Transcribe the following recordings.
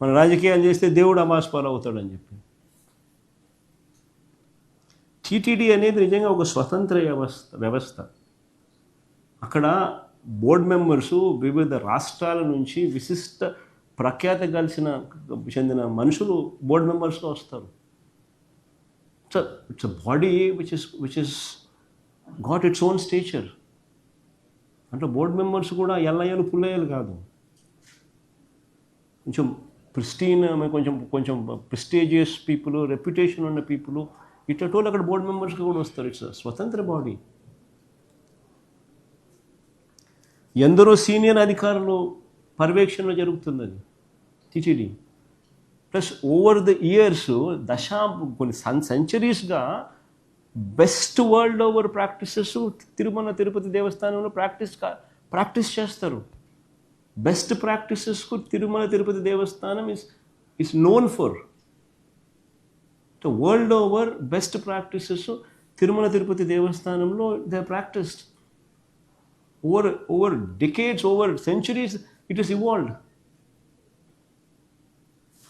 మన రాజకీయాలు చేస్తే దేవుడు అమాస్పాలు అవుతాడని చెప్పి. టీటీడీ అనేది నిజంగా ఒక స్వతంత్ర వ్యవస్థ వ్యవస్థ. అక్కడ బోర్డ్ మెంబర్స్ వివిధ రాష్ట్రాల నుంచి విశిష్ట ప్రఖ్యాత కలిసిన చెందిన మనుషులు బోర్డ్ మెంబర్స్గా వస్తారు. It's it's a body which is which is got its own stature అంటే బోర్డ్ మెంబర్స్ కూడా ఎల్లయ్యలు పుల్లయ్యలు కాదు. కొంచెం ప్రిస్టీన్ కొంచెం కొంచెం ప్రిస్టేజియస్ పీపుల్ రెప్యుటేషన్ ఉన్న పీపుల్ ఇట్టోళ్ళు అక్కడ బోర్డు మెంబర్స్కి కూడా వస్తారు. ఇట్స్ స్వతంత్ర బాడీ. ఎందరో సీనియర్ అధికారులు పర్యవేక్షణ జరుగుతుంది అది TTD. Plus over the years దశా కొన్ని సన్ సెంచరీస్గా best world over practices Tirumala Tirupati దేవస్థానంలో ప్రాక్టీస్ ప్రాక్టీస్ చేస్తారు. Best ప్రాక్టీసెస్కు Tirumala Tirupati Devasthanam is is known for world over best practices Tirumala Tirupati దేవస్థానంలో they practised over over decades over centuries it is evolved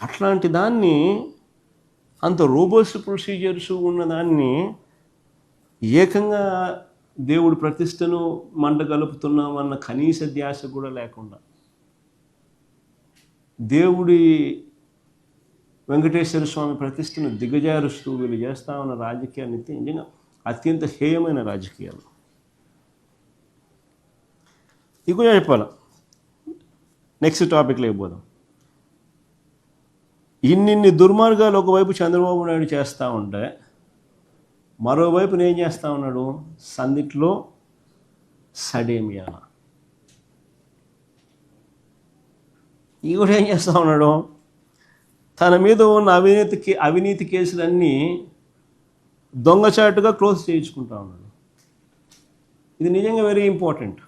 అట్లాంటి దాన్ని అంత robust procedures ఉన్న దాన్ని ఏకంగా దేవుడు ప్రతిష్టను మంట కలుపుతున్నాం కనీస ధ్యాస కూడా లేకుండా. దేవుడి వెంకటేశ్వర స్వామి ప్రతిష్టను దిగజారుస్తూ వీళ్ళు చేస్తా ఉన్న రాజకీయాన్ని నిజంగా అత్యంత హేయమైన రాజకీయాలు. ఇక చెప్పాలి. నెక్స్ట్ టాపిక్లో పోదాం. ఇన్నిన్ని దుర్మార్గాలు ఒకవైపు చంద్రబాబు నాయుడు చేస్తూ ఉంటే మరోవైపు నేను చేస్తూ ఉన్నాడు? సందిట్లో సడేమియాలా ఈ కూడా ఏం చేస్తూ ఉన్నాడు? తన మీద ఉన్న అవినీతి అవినీతి కేసులన్నీ దొంగచాటుగా క్లోజ్ చేయించుకుంటా ఉన్నాడు. ఇది నిజంగా వెరీ ఇంపార్టెంట్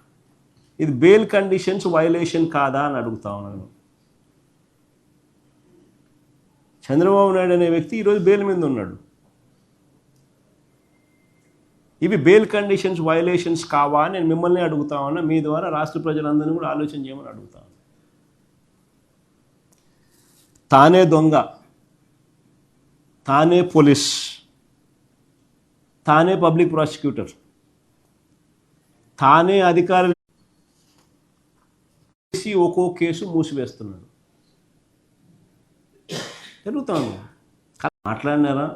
ఇది బెయిల్ కండిషన్స్ వైలేషన్ కాదా అని అడుగుతా ఉన్నాను చంద్రబాబు నాయుడు అనే వ్యక్తి ఈరోజు బెయిల్ మీద ఉన్నాడు. ఇవి బెయిల్ కండిషన్స్ వైలేషన్స్ కావా అని నేను మిమ్మల్ని అడుగుతా ఉన్నా. మీ ద్వారా రాష్ట్ర ప్రజలందరినీ కూడా ఆలోచన చేయమని అడుగుతా ఉన్నా. తానే దొంగ తానే పోలీస్ తానే పబ్లిక్ ప్రాసిక్యూటర్ తానే అధికారులు చేసి ఒక్కో కేసు మూసివేస్తున్నాడు. జరుగుతాను మాట్లాడినారా?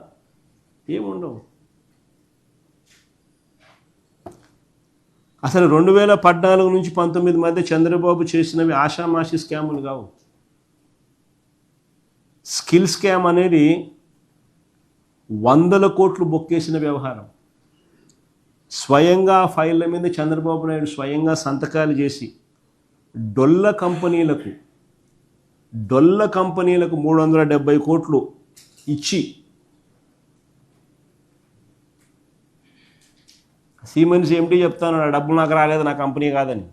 ఏముండవు. అసలు రెండు వేల పద్నాలుగు నుంచి పంతొమ్మిది మధ్య చంద్రబాబు చేసినవి ఆషామాషి స్కాములు కావు. స్కిల్ స్కామ్ అనేది వందల కోట్లు బొక్కేసిన వ్యవహారం. స్వయంగా ఫైళ్ళ మీద చంద్రబాబు నాయుడు స్వయంగా సంతకాలు చేసి డొల్ల కంపెనీలకు డొల్ల కంపెనీలకు మూడు వందల డెబ్బై కోట్లు ఇచ్చి సీమెన్స్ ఏమిటి చెప్తాను నా డబ్బులు నాకు రాలేదు నా కంపెనీ కాదని.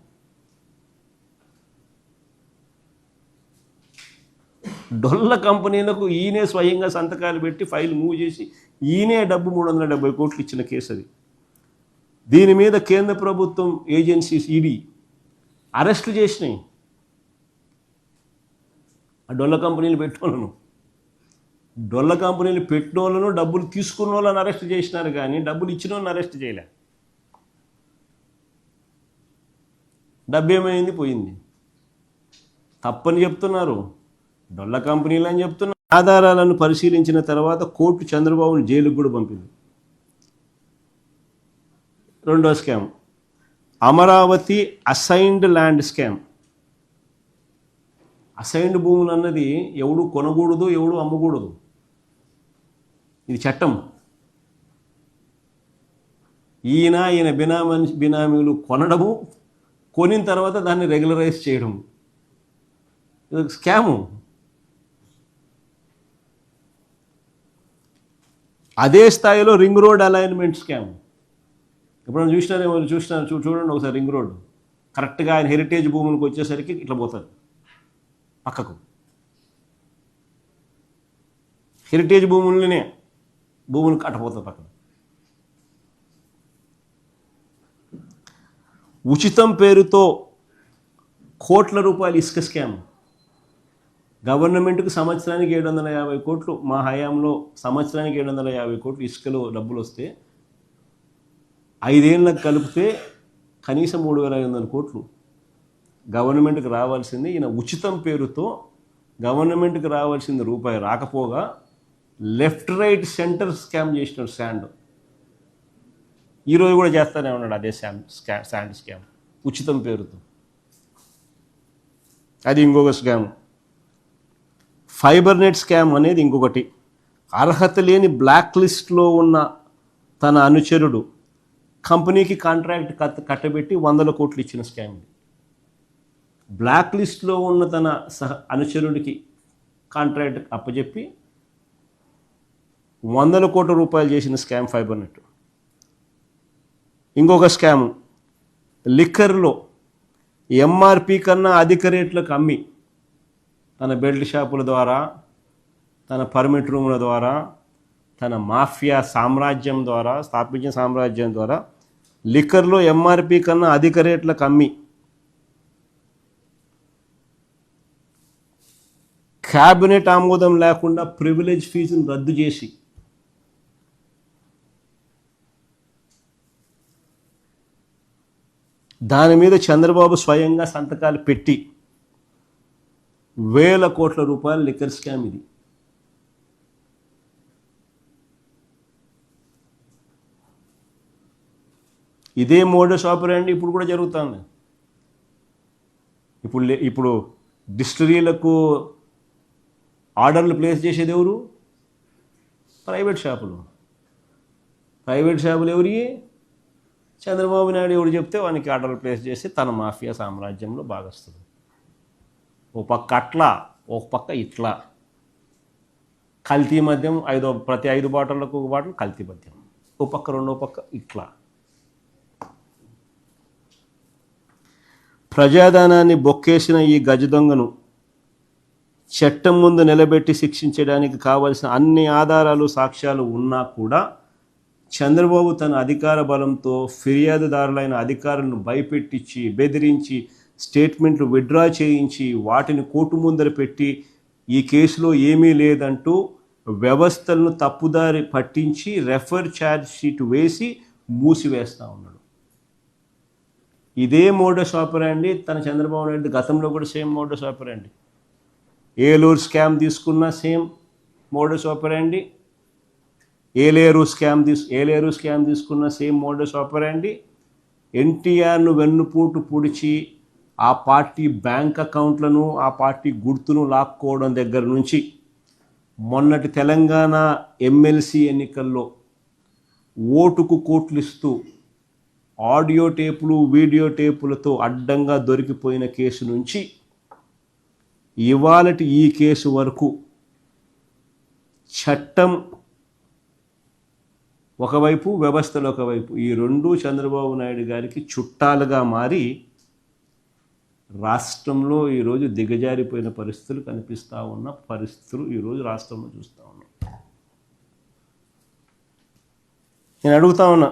డొల్ల కంపెనీలకు ఈయనే స్వయంగా సంతకాలు పెట్టి ఫైల్ మూవ్ చేసి ఈయనే డబ్బు మూడు వందల డెబ్బై కోట్లు ఇచ్చిన కేసు అది దీని మీద కేంద్ర ప్రభుత్వం ఏజెన్సీస్ ఈడీ అరెస్టులు చేసినాయి. ఆ డొల్ల కంపెనీలు పెట్టోళ్ళను డొల్ల కంపెనీలు పెట్టినోళ్ళను డబ్బులు తీసుకున్న వాళ్ళని అరెస్ట్ చేసినారు కానీ డబ్బులు ఇచ్చిన వాళ్ళని అరెస్ట్ చేయలే. డబ్బు ఏమైంది పోయింది. తప్పని చెప్తున్నారు. డొల్ల కంపెనీలు అని చెప్తున్న. ఆధారాలను పరిశీలించిన తర్వాత కోర్టు చంద్రబాబును జైలుకు కూడా పంపింది. రెండో scam. Amaravati assigned land scam. Assigned భూములు అన్నది ఎవడు కొనకూడదు ఎవడు అమ్మకూడదు. ఇది చట్టం. ఈయన ఈయన బినామీ బినామీలు కొనడము కొనిన తర్వాత దాన్ని రెగ్యులరైజ్ చేయడం ఇది ఒక స్కాము. అదే స్థాయిలో రింగ్ రోడ్ అలైన్మెంట్ స్కామ్. ఇప్పుడు చూసినారేమో చూసినారు? చూ చూడండి ఒకసారి రింగ్ రోడ్. కరెక్ట్గా ఆయన హెరిటేజ్ భూములకు వచ్చేసరికి ఇట్లా పోతుంది పక్కకు. హెరిటేజ్ భూములనే భూములు కట్టపోతారు పక్కన ఉచితం పేరుతో కోట్ల రూపాయలు ఇసుక స్కామ్. గవర్నమెంట్కి సంవత్సరానికి ఏడు వందల యాభై కోట్లు మా హయాంలో సంవత్సరానికి ఏడు వందల యాభై కోట్లు ఇసుకలో డబ్బులు వస్తే ఐదేళ్ళకు కలిపితే కనీసం మూడు వేల ఐదు వందల కోట్లు. గవర్నమెంట్కి రావాల్సింది ఈయన ఉచితం పేరుతో గవర్నమెంట్కి రావాల్సింది రూపాయి రాకపోగా లెఫ్ట్ రైట్ సెంటర్ స్కామ్ చేసినాడు శాండ్. ఈరోజు కూడా చేస్తానే ఉన్నాడు అదే శామ్ స్కా శాండ్ స్కామ్ ఉచితం పేరుతో. అది ఇంకొక స్కామ్. ఫైబర్ నెట్ స్కామ్ అనేది ఇంకొకటి. అర్హత లేని బ్లాక్ లిస్ట్లో ఉన్న తన అనుచరుడు కంపెనీకి కాంట్రాక్ట్ కట్ కట్టబెట్టి వందల కోట్లు ఇచ్చిన స్కామ్ ఇది. బ్లాక్ లిస్ట్లో ఉన్న తన సహ అనుచరుడికి కాంట్రాక్ట్ అప్పచెప్పి వందల కోట్ల రూపాయలు చేసిన స్కామ్ ఫైబర్ నెట్ ఇంకొక స్కాము లిక్కర్లో ఎంఆర్పి కన్నా అధిక రేట్లకు అమ్మి తన బెల్ట్ షాపుల ద్వారా తన పర్మిట్ రూముల ద్వారా తన మాఫియా సామ్రాజ్యం ద్వారా స్థాపించిన సామ్రాజ్యం ద్వారా లిక్కర్లో ఎంఆర్పి కన్నా అధిక రేట్ల కమ్మి. క్యాబినెట్ ఆమోదం లేకుండా ప్రివిలేజ్ ఫీజును రద్దు చేసి. దాని మీద చంద్రబాబు స్వయంగా సంతకాలు పెట్టి. వేల కోట్ల రూపాయల లిక్కర్ స్కామ్ ఇది. ఇదే మోడస్ ఆపరేండి ఇప్పుడు కూడా జరుగుతుంది. ఇప్పుడు ఇప్పుడు డిస్టరీలకు ఆర్డర్లు ప్లేస్ చేసేది ఎవరు? ప్రైవేట్ షాపులు. ప్రైవేట్ షాపులు ఎవరి? చంద్రబాబు నాయుడు ఎవరు చెప్తే వానికి ఆర్డర్లు ప్లేస్ చేసి తన మాఫియా సామ్రాజ్యంలో భాగస్తుంది ఒక పక్క అట్లా ఒక పక్క ఇట్లా. కల్తీ మద్యం ఐదో ప్రతి ఐదు బాటలకు ఒక బాటలు కల్తీ మద్యం. ఓ పక్క రెండో పక్క ఇట్లా. ప్రజాధనాన్ని బొక్కేసిన ఈ గజ దొంగను చట్టం ముందు నిలబెట్టి శిక్షించడానికి కావలసిన అన్ని ఆధారాలు సాక్ష్యాలు ఉన్నా కూడా చంద్రబాబు తన అధికార బలంతో ఫిర్యాదుదారులైన అధికారులను భయపెట్టించి బెదిరించి స్టేట్మెంట్లు విత్డ్రా చేయించి వాటిని కోర్టు ముందర పెట్టి ఈ కేసులో ఏమీ లేదంటూ వ్యవస్థలను తప్పుదారి పట్టించి రెఫర్ ఛార్జ్ షీట్ వేసి మూసివేస్తూ ఉన్నాడు. ఇదే మోడస్ అండి తన చంద్రబాబు నాయుడు గతంలో కూడా సేమ్ మోడస్ అండి ఏలూరు స్కామ్ తీసుకున్న సేమ్ మోడస్ అండి ఏలేరు స్కామ్ తీసు ఏలేరు స్కామ్ తీసుకున్న సేమ్ మోడస్ అండి ఎన్టీఆర్ను వెన్నుపోటు పొడిచి ఆ పార్టీ బ్యాంక్ అకౌంట్లను ఆ పార్టీ గుర్తును లాక్కోవడం దగ్గర నుంచి మొన్నటి తెలంగాణ ఎమ్మెల్సీ ఎన్నికల్లో ఓటుకు కోట్లు ఇస్తూ ఆడియో టేపులు వీడియో టేపులతో అడ్డంగా దొరికిపోయిన కేసు నుంచి ఇవాళటి ఈ కేసు వరకు చట్టం ఒకవైపు వ్యవస్థలు ఒకవైపు. ఈ రెండు చంద్రబాబు నాయుడు గారికి చుట్టాలుగా మారి రాష్ట్రంలో ఈరోజు దిగజారిపోయిన పరిస్థితులు కనిపిస్తూ ఉన్న పరిస్థితులు ఈరోజు రాష్ట్రంలో చూస్తూ ఉన్నాం. నేను అడుగుతా ఉన్నా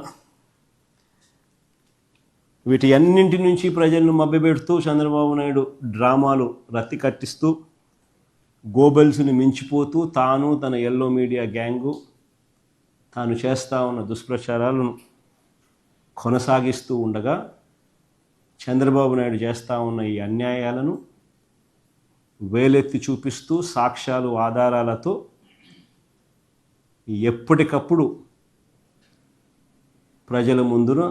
వీటి అన్నింటి నుంచి ప్రజలను మభ్యపెడుతూ చంద్రబాబు నాయుడు డ్రామాలు రత్తి కట్టిస్తూ గోబెల్స్ని మించిపోతూ తాను తన ఎల్లో మీడియా గ్యాంగు తాను చేస్తూ ఉన్న దుష్ప్రచారాలను కొనసాగిస్తూ ఉండగా చంద్రబాబు నాయుడు చేస్తూ ఉన్న ఈ అన్యాయాలను వేలెత్తి చూపిస్తూ సాక్ష్యాలు ఆధారాలతో ఎప్పటికప్పుడు ప్రజల ముందున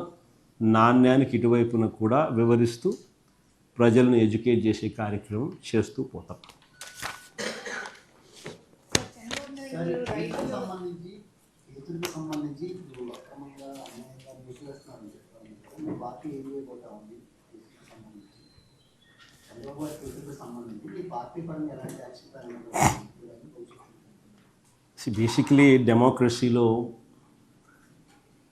నాణ్యానికి ఇటువైపున కూడా వివరిస్తూ ప్రజలను ఎడ్యుకేట్ చేసే కార్యక్రమం చేస్తూ పోతాం. సంబంధించి రైతులకు సంబంధించి ఇప్పుడు అక్రమంగా అన్యాయంగా మూసివేస్తున్నారని చెప్తాను మీ పార్టీ ఏం చేయబోతా ఉంది రైతులకు సంబంధించి సంబంధించి మీ పార్టీ పరంగా ఎలాంటి యాక్షన్ బేసిక్లీ డెమోక్రసీలో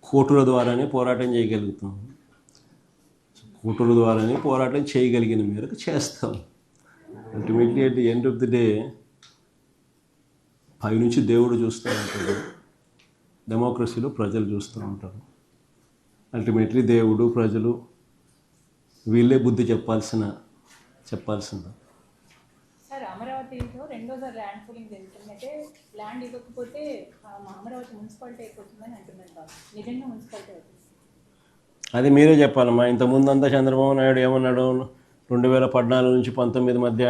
కోర్టుల ద్వారానే పోరాటం చేయగలుగుతాం. కోర్టుల ద్వారానే పోరాటం చేయగలిగిన మేరకు చేస్తాం. Ultimately at the end of the day పైనుంచి దేవుడు చూస్తూ ఉంటాడు. డెమోక్రసీలో ప్రజలు చూస్తూ ఉంటారు. అల్టిమేట్లీ దేవుడు ప్రజలు వీళ్ళే బుద్ధి చెప్పాల్సిన చెప్పాల్సింది. సార్ అమరావతి అమరావతిలో రెండోసారి ల్యాండ్ పూలింగ్ జరుగుతుంది. అంటే ల్యాండ్ ఇవ్వకపోతే అమరావతి మున్సిపాలిటీ అయిపోతుందని అంటున్నారు కాదు నిజంగా మున్సిపాలిటీ అవుతుంది అది మీరే చెప్పాలమ్మా. ఇంతకుముందు అంతా చంద్రబాబు నాయుడు ఏమన్నాడు? రెండు వేల పద్నాలుగు నుంచి పంతొమ్మిది మధ్య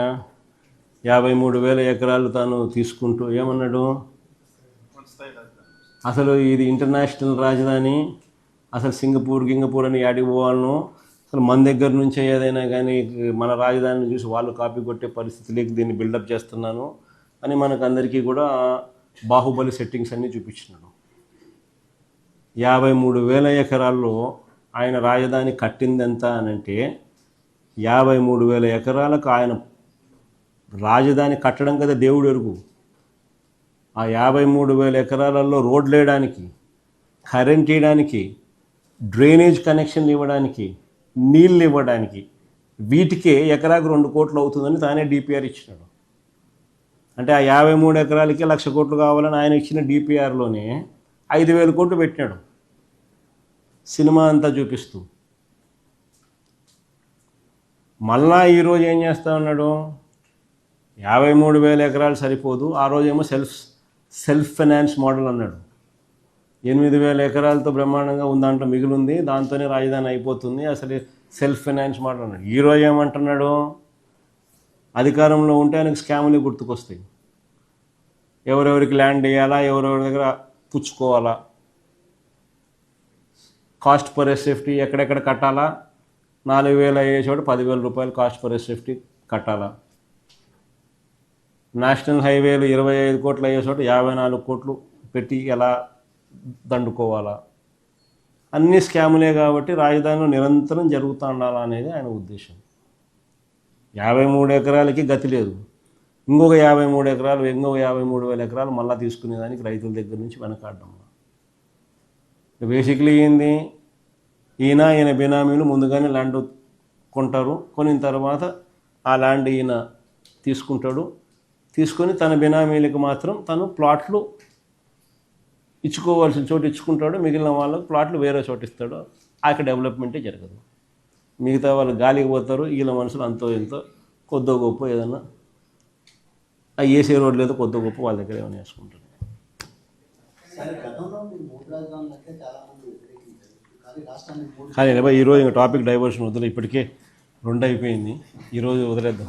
యాభై మూడు వేల ఎకరాలు తాను తీసుకుంటూ ఏమన్నాడు? అసలు ఇది ఇంటర్నేషనల్ రాజధాని. అసలు సింగపూర్ గింగపూర్ అని యాడికి పోవాలను? అసలు మన దగ్గర నుంచే ఏదైనా కానీ మన రాజధానిని చూసి వాళ్ళు కాపీ కొట్టే పరిస్థితిలోకి దీన్ని బిల్డప్ చేస్తున్నాను అని మనకు అందరికీ కూడా బాహుబలి సెట్టింగ్స్ అన్నీ చూపించినాడు. యాభై మూడు వేల ఎకరాల్లో ఆయన రాజధాని కట్టింది ఎంత అని అంటే యాభై మూడు వేల ఎకరాలకు ఆయన రాజధాని కట్టడం కదా దేవుడు ఎరుగు. ఆ యాభై మూడు వేల ఎకరాలలో రోడ్లు వేయడానికి కరెంట్ వేయడానికి డ్రైనేజ్ కనెక్షన్ ఇవ్వడానికి నీళ్ళు ఇవ్వడానికి వీటికే ఎకరాకు రెండు కోట్లు అవుతుందని తానే డిపిఆర్ ఇచ్చినాడు. అంటే ఆ యాభై మూడు ఎకరాలకి లక్ష కోట్లు కావాలని ఆయన ఇచ్చిన డిపిఆర్లోనే ఐదు వేల కోట్లు పెట్టినాడు. సినిమా అంతా చూపిస్తూ. మళ్ళా ఈరోజు ఏం చేస్తా ఉన్నాడు? యాభై మూడు వేల ఎకరాలు సరిపోదు. ఆ రోజేమో సెల్ఫ్ సెల్ఫ్ ఫైనాన్స్ మోడల్ అన్నాడు. ఎనిమిది వేల ఎకరాలతో బ్రహ్మాండంగా ఉందంట మిగిలింది. దాంతోనే రాజధాని అయిపోతుంది. అసలు సెల్ఫ్ ఫైనాన్స్ మాట్లాడు హీరో ఈరోజు ఏమంటున్నాడు? అధికారంలో ఉంటే ఆయనకు స్కాములు గుర్తుకొస్తాయి. ఎవరెవరికి ల్యాండ్ వేయాలా ఎవరెవరి దగ్గర పుచ్చుకోవాలా కాస్ట్ పర్ సేఫ్టీ ఎక్కడెక్కడ కట్టాలా నాలుగు వేలు అయ్యే చోట పదివేల రూపాయలు కాస్ట్ పర్ సేఫ్టీ కట్టాలా నేషనల్ హైవేలు ఇరవై ఐదు కోట్లు అయ్యే చోట యాభై నాలుగు కోట్లు పెట్టి ఎలా దండుకోవాలా? అన్ని స్కాములే కాబట్టి రాజధానిలో నిరంతరం జరుగుతూ ఉండాలా అనేది ఆయన ఉద్దేశం. యాభై మూడు ఎకరాలకి గతి లేదు. ఇంకొక యాభై మూడు ఎకరాలు ఇంకొక యాభై మూడు వేల ఎకరాలు మళ్ళీ తీసుకునేదానికి రైతుల దగ్గర నుంచి వెనకాడడం. బేసిక్లీ ఏంది? ఈయన ఈయన బినామీలు ముందుగానే ల్యాండ్ కొంటారు. కొనిన తర్వాత ఆ ల్యాండ్ ఈయన తీసుకుంటాడు. తీసుకొని తన బినామీలకు మాత్రం తను ప్లాట్లు ఇచ్చుకోవాల్సిన చోటు ఇచ్చుకుంటాడు మిగిలిన వాళ్ళకి ప్లాట్లు వేరే చోట ఇస్తాడు అక్కడ డెవలప్మెంటే జరగదు. మిగతా వాళ్ళు గాలికి పోతారు వీళ్ళ మనుషులు అంతో ఎంతో కొద్దో గొప్ప ఏదన్నా ఆ ఏసీ రోడ్ లేదో కొద్దో గొప్ప వాళ్ళ దగ్గర ఏమైనా వేసుకుంటారు. కానీ కానీ ఈరోజు ఇంకా టాపిక్ డైవర్షన్ వదిలే ఇప్పటికే రెండు అయిపోయింది. ఈరోజు వదిలేద్దాం.